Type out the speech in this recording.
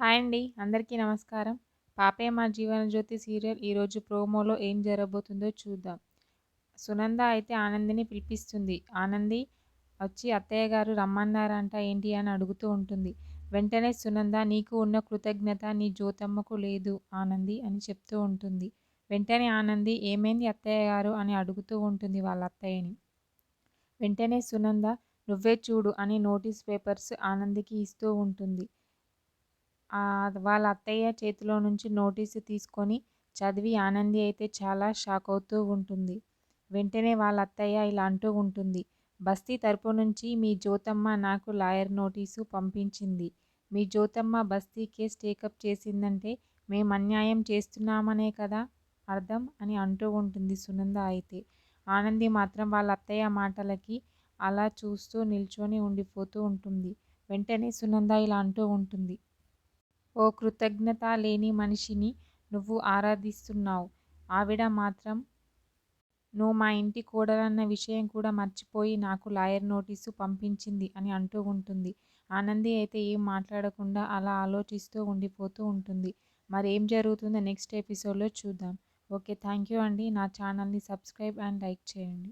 Hi అండి. అందరికీ నమస్కారం. పాపే మా జీవనజ్యోతి సీరియల్ ఈరోజు ప్రోమోలో ఏం జరగబోతుందో చూద్దాం. సునంద అయితే ఆనందిని పిలిపిస్తుంది. ఆనంది వచ్చి అత్తయ్య గారు రమ్మన్నారంట ఏంటి అని అడుగుతూ ఉంటుంది. వెంటనే సునంద నీకు ఉన్న కృతజ్ఞత నీ జ్యోతమ్మకు లేదు ఆనంది అని చెప్తూ ఉంటుంది. వెంటనే ఆనంది ఏమైంది అత్తయ్య గారు అని అడుగుతూ ఉంటుంది వాళ్ళ అత్తయ్యని. వెంటనే సునంద నువ్వే చూడు అని నోటీస్ పేపర్స్ ఆనందికి ఇస్తూ ఉంటుంది. వాళ్ళ అత్తయ్య చేతిలో నుంచి నోటీసు తీసుకొని చదివి ఆనంది అయితే చాలా షాక్ అవుతూ ఉంటుంది. వెంటనే వాళ్ళ అత్తయ్య ఇలా అంటూ ఉంటుంది. బస్తీ తరపు నుంచి మీ జ్యోతమ్మ నాకు లాయర్ నోటీసు పంపించింది. మీ జ్యోతమ్మ బస్తీ కేసు టేకప్ చేసిందంటే మేము అన్యాయం చేస్తున్నామనే కదా అర్థం అని అంటూ ఉంటుంది సునంద అయితే. ఆనంది మాత్రం వాళ్ళ అత్తయ్య మాటలకి అలా చూస్తూ నిల్చొని ఉండిపోతూ ఉంటుంది. వెంటనే సునంద ఇలా అంటూ ఉంటుంది. ఓ కృతజ్ఞత లేని మనిషిని నువ్వు ఆరాధిస్తున్నావు. ఆవిడ మాత్రం నువ్వు మా ఇంటి కోడలన్న విషయం కూడా మర్చిపోయి నాకు లాయర్ నోటీసు పంపించింది అని అంటూ ఉంటుంది. ఆనంది అయితే ఏం మాట్లాడకుండా అలా ఆలోచిస్తూ ఉండిపోతూ ఉంటుంది. మరి ఏం జరుగుతుందో నెక్స్ట్ ఎపిసోడ్లో చూద్దాం. ఓకే థ్యాంక్ యూ అండి. నా ఛానల్ని సబ్స్క్రైబ్ అండ్ లైక్ చేయండి.